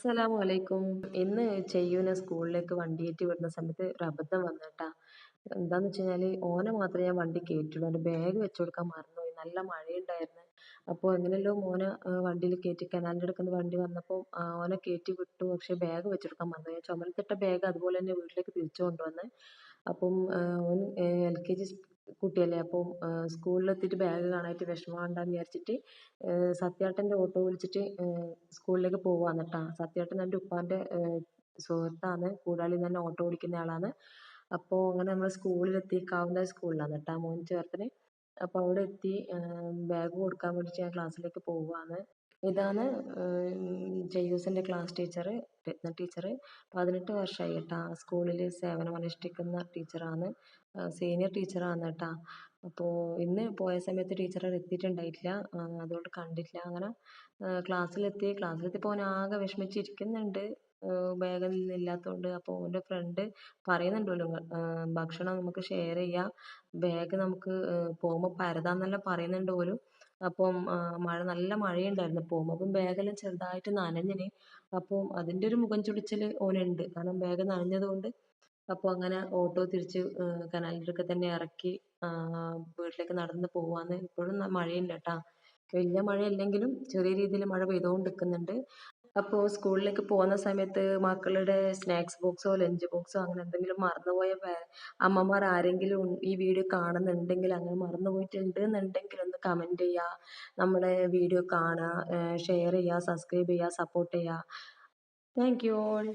അസ്സലാമു അലൈക്കും ഇന്ന് ചെയ്യൂനെ സ്കൂളിലേക്ക് വണ്ടിയേറ്റ് വിടുന്ന സമയത്ത് ഒരു അബദ്ധം വന്നിട്ടാ. എന്താന്ന് വെച്ച് കഴിഞ്ഞാൽ ഓനെ മാത്രമേ ഞാൻ വണ്ടി കയറ്റുള്ളൂ എന്റെ ബാഗ് വെച്ച് കൊടുക്കാൻ മറന്നുപോയി. നല്ല മഴയുണ്ടായിരുന്നു. അപ്പോൾ എങ്ങനെയല്ലോ മോനെ വണ്ടിയിൽ കയറ്റി കനാലിന്റെ അടുക്കുന്ന വണ്ടി വന്നപ്പോൾ ഓനെ കയറ്റി വിട്ടു. പക്ഷേ ബാഗ് വെച്ച് കൊടുക്കാൻ മറന്നു ഞാൻ ചുമലത്തിട്ട ബാഗ് അതുപോലെ തന്നെ വീട്ടിലേക്ക് തിരിച്ചു കൊണ്ടുവന്ന്. അപ്പം ഓൻ എൽ കെ ജി കുട്ടിയല്ലേ? അപ്പോൾ സ്കൂളിലെത്തിയിട്ട് ബാഗ് കാണാനായിട്ട് വിഷമമുണ്ടാന്ന് വിചാരിച്ചിട്ട് സത്യേട്ടന്റെ ഓട്ടോ വിളിച്ചിട്ട് സ്കൂളിലേക്ക് പോവാന്ന് കേട്ടോ സത്യേട്ടൻ എന്റെ ഉപ്പാന്റെ സുഹൃത്താണ്. കൂടാളിയിൽ തന്നെ ഓട്ടോ ഓടിക്കുന്ന ആളാണ്. അപ്പോൾ അങ്ങനെ നമ്മൾ സ്കൂളിലെത്തി. കാവുന്ന സ്കൂളിലാണ് കേട്ടോ മോൻ ചേർത്തത് അപ്പോൾ അവിടെ എത്തി ബാഗ് കൊടുക്കാൻ വേണ്ടിയിട്ട് ഞാൻ ക്ലാസ്സിലേക്ക് പോവാണ് ഇതാണ് ജയൂസിന്റെ ക്ലാസ് ടീച്ചർ രത്ന ടീച്ചർ പതിനെട്ട് വർഷമായി കേട്ടോ. സ്കൂളിൽ സേവനമനുഷ്ഠിക്കുന്ന ടീച്ചറാണ്. സീനിയർ ടീച്ചറാണ് കേട്ടോ. അപ്പോൾ ഇന്ന് പോയ സമയത്ത് ടീച്ചർ എത്തിയിട്ടുണ്ടായിട്ടില്ല. അതുകൊണ്ട് കണ്ടില്ല അങ്ങനെ ക്ലാസ്സിലെത്തി. ക്ലാസ്സിലെത്തി പോകാൻ ആകെ വിഷമിച്ചിരിക്കുന്നുണ്ട്. ബാഗിൽ ഇല്ലാത്തതുകൊണ്ട് അപ്പോൾ എന്റെ ഫ്രണ്ട് പറയുന്നുണ്ടല്ലോ ഭക്ഷണം നമുക്ക് ഷെയർ ചെയ്യാം. ബാഗ് നമുക്ക് പോകുമ്പോൾ പരതാമെന്നെല്ലാം പറയുന്നുണ്ട് പോലും അപ്പം മഴ നല്ല മഴയുണ്ടായിരുന്നു പോകുമ്പോൾ അപ്പം ബാഗെല്ലാം ചെറുതായിട്ട് നനഞ്ഞിന് അപ്പം അതിന്റെ ഒരു മുഖം ചുളിച്ചിൽ ഓനുണ്ട്. കാരണം ബാഗ് നനഞ്ഞതുകൊണ്ട് അപ്പോൾ അങ്ങനെ ഓട്ടോ തിരിച്ച് കനാലിന്റെ തന്നെ ഇറക്കി വീട്ടിലേക്ക് നടന്ന് പോവാന്ന് ഇപ്പോഴും മഴയുണ്ട് കേട്ടോ. വലിയ മഴയല്ലെങ്കിലും ചെറിയ രീതിയിൽ മഴ പെയ്തുകൊണ്ട് നിൽക്കുന്നുണ്ട് അപ്പോൾ സ്കൂളിലേക്ക് പോകുന്ന സമയത്ത് മക്കളുടെ സ്നാക്സ് ബോക്സോ ലഞ്ച് ബോക്സോ അങ്ങനെ എന്തെങ്കിലും മറന്നുപോയ അമ്മമാർ ആരെങ്കിലും ഈ വീഡിയോ കാണുന്നുണ്ടെങ്കിൽ അങ്ങനെ മറന്നുപോയിട്ടുണ്ട് എന്നുണ്ടെങ്കിൽ ഒന്ന് കമന്റ് ചെയ്യുക നമ്മുടെ വീഡിയോ കാണുക ഷെയർ ചെയ്യുക സബ്സ്ക്രൈബ് ചെയ്യുക സപ്പോർട്ട് ചെയ്യുക താങ്ക് യു ഓൾ